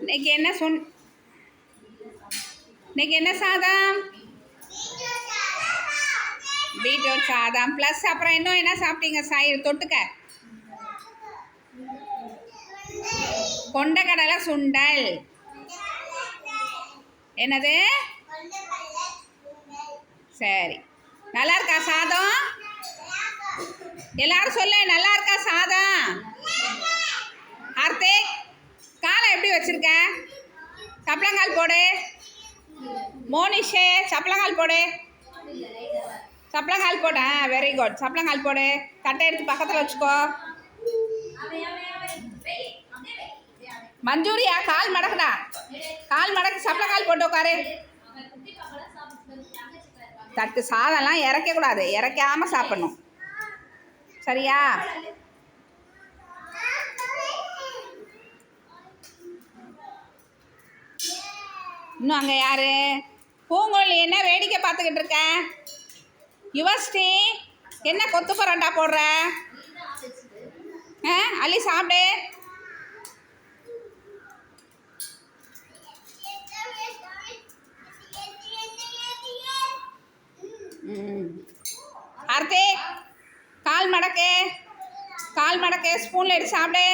இன்னைக்கு என்ன சொன் இன்னைக்கு என்ன சாதம்? பீட்ரூட் சாதம் ப்ளஸ் அப்புறம் இன்னும் என்ன சாப்பிட்டீங்க சாய் தொட்டுக்க? கொண்டக்கடலை சுண்டல். என்னது? சரி. நல்லா இருக்கா சாதம்? எல்லாரும் சொல்லு நல்லா இருக்கா சாதம்? வச்சிருக்க? சப்ளங்கால் போடு. மோனிஷே சப்ளங்கால் போடு. சப்ளங்கால் போட. வெரி குட் சப்ளங்கால் போடு. தட்டை எடுத்து பக்கத்தில் வச்சுக்கோ. மஞ்சூரியா கால் மடக்குடா. கால் மடக்கு சப்ளங்கால் போட்டு உட்காரு. தட்டு சாதம்லாம் இறக்கக்கூடாது. இறக்காமல் சாப்பிடணும். சரியா? இன்னும் அங்கே யார் பூங்கோழி என்ன வேடிக்கை பார்த்துக்கிட்டு இருக்க? யுவஸ்ரீ என்ன கொத்து பரோட்டா போடுற? ஆ அள்ளி சாப்பிடு. ஆர்த்தி கால் மடக்கு. கால் மடக்கு ஸ்பூனில் எடுத்து சாப்பிடு.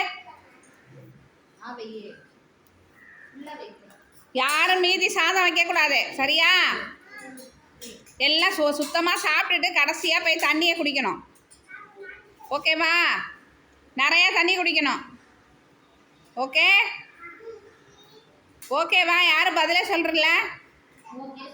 யாரும் மீதி சாதம் வைக்கக்கூடாது. சரியா? எல்லாம் சு சுத்தமாக சாப்பிட்டுட்டு கடைசியாக போய் தண்ணியை குடிக்கணும். ஓகேவா நிறையா தண்ணி குடிக்கணும். ஓகே ஓகேவா யாரும் பதிலே சொல்கிறல ஓகே